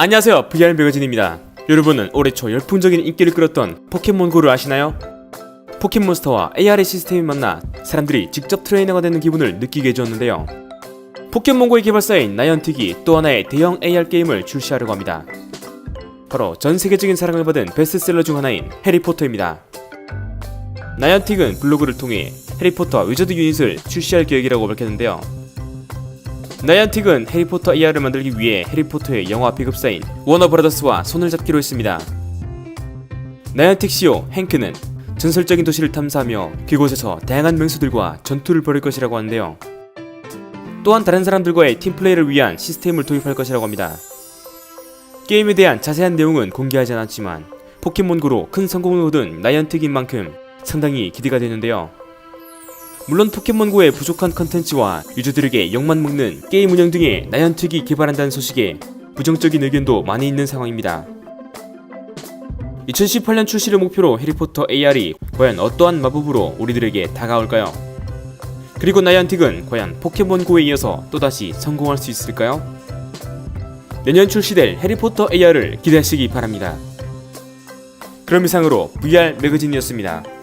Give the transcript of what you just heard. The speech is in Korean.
안녕하세요. VR 매거진입니다. 여러분은 올해 초 열풍적인 인기를 끌었던 포켓몬고를 아시나요? 포켓몬스터와 AR의 시스템이 만나 사람들이 직접 트레이너가 되는 기분을 느끼게 해주었는데요. 포켓몬고의 개발사인 나이언틱이 또 하나의 대형 AR 게임을 출시하려고 합니다. 바로 전 세계적인 사랑을 받은 베스트셀러 중 하나인 해리포터입니다. 나이언틱은 블로그를 통해 해리포터 위저드 유닛을 출시할 계획이라고 밝혔는데요 나이언틱은 해리포터 AR을 만들기 위해 해리포터의 영화 비급사인 워너브라더스와 손을 잡기로 했습니다. 나이언틱 CEO 행크는 전설적인 도시를 탐사하며 그곳에서 다양한 맹수들과 전투를 벌일 것이라고 하는데요. 또한 다른 사람들과의 팀플레이를 위한 시스템을 도입할 것이라고 합니다. 게임에 대한 자세한 내용은 공개하지 않았지만 포켓몬고로 큰 성공을 얻은 나이언틱인 만큼 상당히 기대가 되는데요. 물론 포켓몬고의 부족한 컨텐츠와 유저들에게 욕만 먹는 게임 운영 등의 나연특이 개발한다는 소식에 부정적인 의견도 많이 있는 상황입니다. 2018년 출시를 목표로 해리포터 AR이 과연 어떠한 마법으로 우리들에게 다가올까요? 그리고 나이언틱은 과연 포켓몬고에 이어서 또다시 성공할 수 있을까요? 내년 출시될 해리포터 AR을 기대하시기 바랍니다. 그럼 이상으로 VR 매거진이었습니다.